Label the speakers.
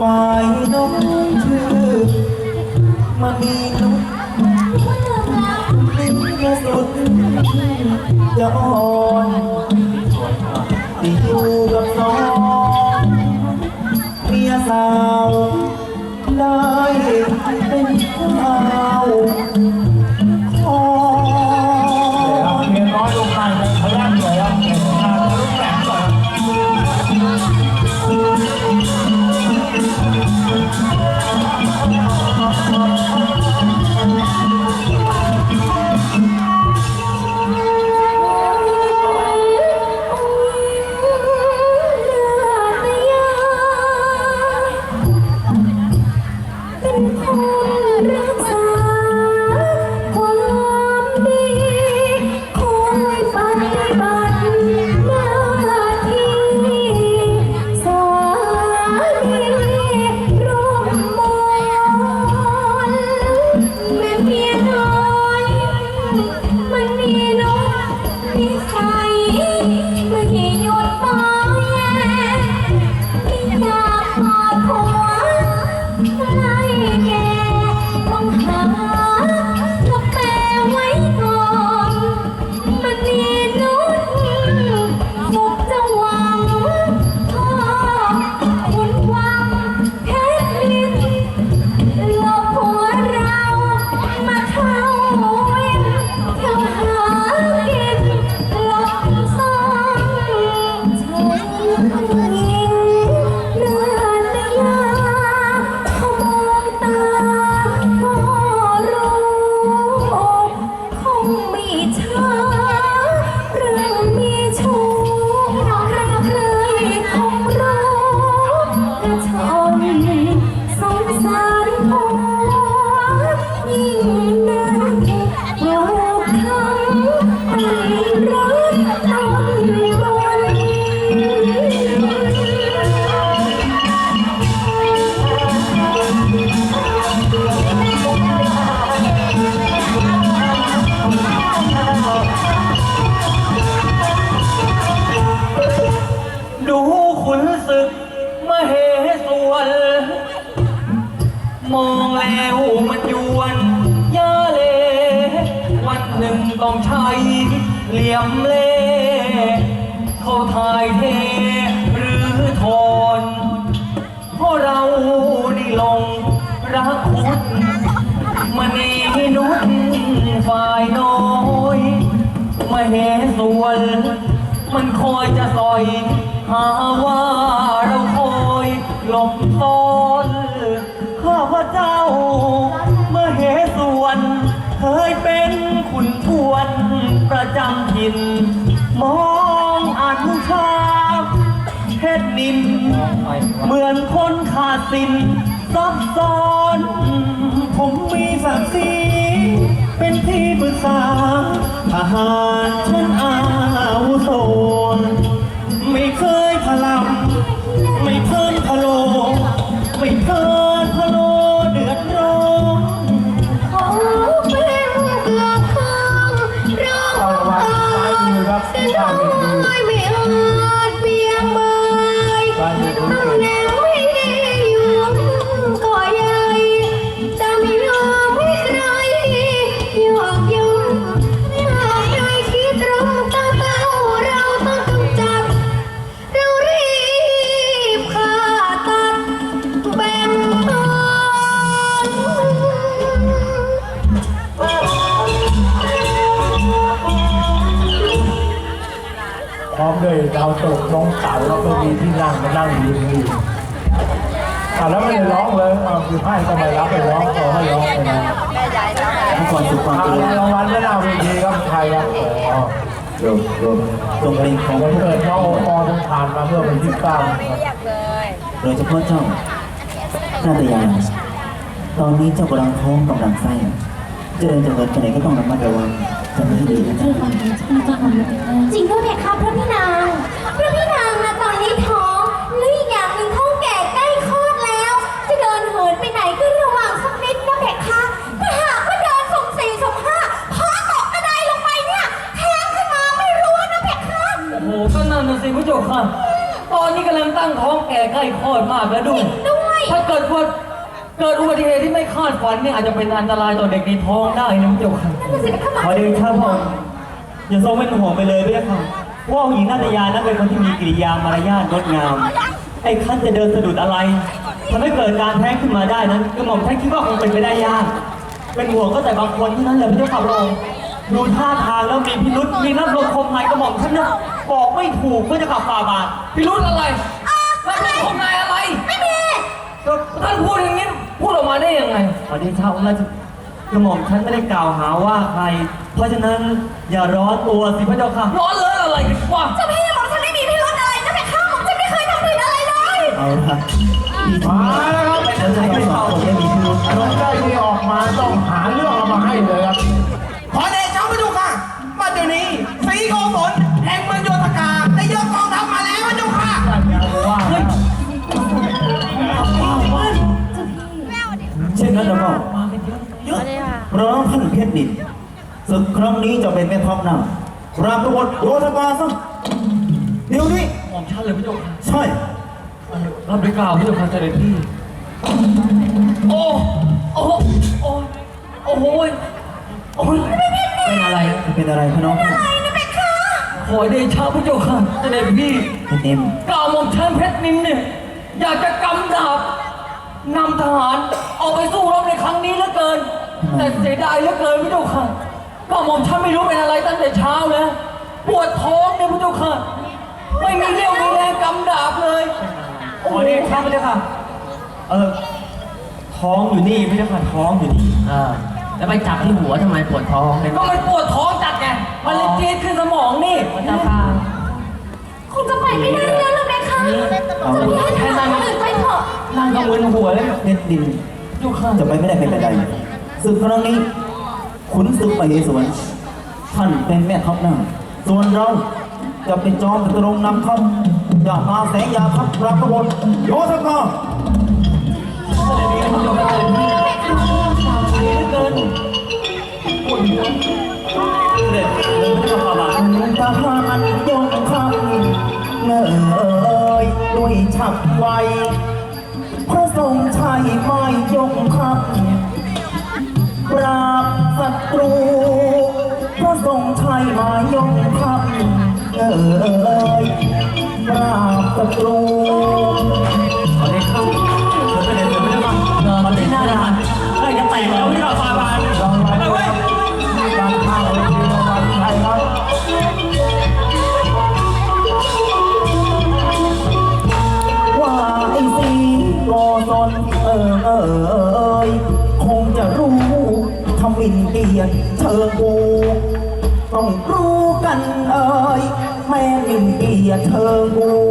Speaker 1: ฝ่ายน้องชื่อมามีนุษเป็นกระสุนจะอ่อนที่อยู่กับน้องเมียสาวได้ ว
Speaker 2: มันย
Speaker 3: วนยาเล วันหนึ่งต้องใช้
Speaker 1: เหลี่ยมเล่เขาทายเทหรือทนเพราะเราได้ลงรักคุณมณีนุษฝ่ายน้อยมาเหสวน มันคอยจะสอย หาว่าเรา มองอันชาเพชรนิน เหมือนคนขาดสินซับซ้อน ผมมีศักดิ์ศรีเป็นที่ปรึกษาทหารชั้น
Speaker 3: แด้
Speaker 2: วยดาวตกน้องเต่าแล้วก็มีที่นั่งมานั่งยืนอยู่อะแล้วไม่ได้ร้องเลยอะคือให้ทำไมรับไปร้องขอให้ร้องไปนะ
Speaker 1: ทุกคนสุขความ
Speaker 2: อะ
Speaker 1: เจริญ
Speaker 2: รางวัลไม่น่าเวทีครับใครครับอ๋อ
Speaker 1: รวมรวมตรงเพลงของ
Speaker 2: วันเกิดน้องโอปอต้องผ่านมาเพื่อเป็นที่เก้า
Speaker 1: โดยเฉพาะเจ้านาตยา
Speaker 4: ตอนนี้เจ้ากำลังท้องกำลังไส้ เจริญจะเกิดไปไหนก็ต้องระมัดระวังจะไม่ให้ดีนะ
Speaker 3: จริงด้วยเพคะพระพี่นางพระพี่นางนะตอนนี้ท้องแล้วอีกอย่างหนึ่งท้องแก่ใกล้คลอดแล้ว จะเดินเหินไปไหนก็ระวังสักนิดนะเพคะถ้าหากว่าเดินสมสี่สมห้าพอตกกระไดลงไปเนี่ยแทงขึ้นมาไม่รู้นะเพคะ
Speaker 5: โอ้โหก็นั่นน่ะสิพระเจ้าค่ะ ตอนนี้กำลังตั้งท้องแก่ใกล้คลอดมากแล้วดู
Speaker 3: ด้วย
Speaker 5: ถ้าเกิดว่า เกิดอุบัติเหตุที่ไม่คาดฝันเนี่ยอาจจะเป็นอันตรายต่อเด็กในท้องได้นะพระเจ้าค่ะ
Speaker 3: นั่นน่ะสิเพคะมา
Speaker 6: ขอเดชะพระองค์อย่าทรงเป็นห่วงไปเลยด้วยค่ะว่าองค์หญิงนาตยานั้นเป็นคนที่มีกิริยามารยาทงดงาม ไอ้ขั้นจะเดินสะดุดอะไรทำให้เกิดการแท้งขึ้นมาได้นั้นก็หม่อมท่านคิดว่าคงเป็นไปได้ยาก เป็นห่วงก็แต่บางคนเท่านั้นแหละพระเจ้าค่ะพระองค์ดูท่าทางแล้วมีพิรุษมีน้ำลมคมในกระหม่อมท่านนะบอกไม่ถูกเพื่อจะขับฝ่าบาท
Speaker 5: พิรุธอะไร แล้วเป็นของนาย
Speaker 6: ขอเดชะองค์ราชกระหม่อมท่านไม่ได้กล่าวหาว่าใคร เพราะฉะนั้นอย่าร้อนตัวสิพระเจ้าค่ะ
Speaker 5: ร้อนเลยอะไรกันวะ
Speaker 3: เจะพี่บอกฉันไม่มีพิรุธอะไรนะเพคะผมจะไม่เคยทำผิดอะไรเลย
Speaker 4: เอาละพี่
Speaker 2: มาแล้วครับ
Speaker 4: ฉันจะให้สองคนได้มีพิรุธ
Speaker 2: ดิ
Speaker 7: นศึกค
Speaker 4: รั้งนี้จะเป็นแม่ทัพหน้าราบกบฏโยธกาซะเดี๋ยวนี้
Speaker 5: หม่อมฉันเลยพระเจ้าค่ะ
Speaker 4: ใช่
Speaker 5: รับด้วยกล่าวพระเจ้าค่ะเสด็จพี่ โอ้โอ้โอ้โอ้โหยโอ้ยเป็นอะไรอะ
Speaker 4: เป็นอะไรพะน้องท่าน
Speaker 5: ขอเดชะพระเจ้าค่ะเสด็จพี่
Speaker 4: เต็ม
Speaker 5: กล่าวหม่อมฉันเพชรนินเนี่ยอยากจะกำดาบนำทหารออกไปสู้รบในครั้งนี้เหลือเกิน แต่เสียดายเหลือเกินพระเจ้าค่ะก็หม่อมฉันไม่รู้เป็นอะไรตั้งแต่เช้าแล้วปวดท้องเนี่ยพระเจ้าค่ะ ไม่มีเรี่ยวมีแรงกำดาบเลย
Speaker 6: ขอเดชะพระเจ้าค่ะ เออ ท้องอยู่นี่พระเจ้าค่ะท้องอยู่นี่
Speaker 8: อ่า แล้วไปจับที่หัวทำไมปวดท้องเลย
Speaker 5: ก็มันปวดท้องจัดไงมันเลยจี๊ดขึ้นสมองนี่
Speaker 8: เจ้าค่ะ
Speaker 3: คงจะไปไม่ได้แล้วล่ะแม่คะจะพี่ให้ทหารคนอื่นไปเถอะ
Speaker 5: นั่งกังวลหัวเลย
Speaker 4: ๆเพชรดิน
Speaker 5: อยู่ข้าง
Speaker 4: จะไปไม่ได้เป็นไร ศึกครั้งนี้ขุนศึกไปเหสวนท่านเป็นแม่ทัพหน้า ส่วนเราจะเป็นจอมตรงนำทัพอย่าพาแสงยาทัพราบกบฏโยธกา
Speaker 5: เกิน
Speaker 6: เด็ดเลยพระเจ้าะบาท
Speaker 4: ทหารยงคำเงยด้วยฉับไวพระทรงชัยไม่ยงคำ ปราบศัตรูพระทรงชัยมายงคำเอ่ยปราบศัตรู
Speaker 6: อ่ย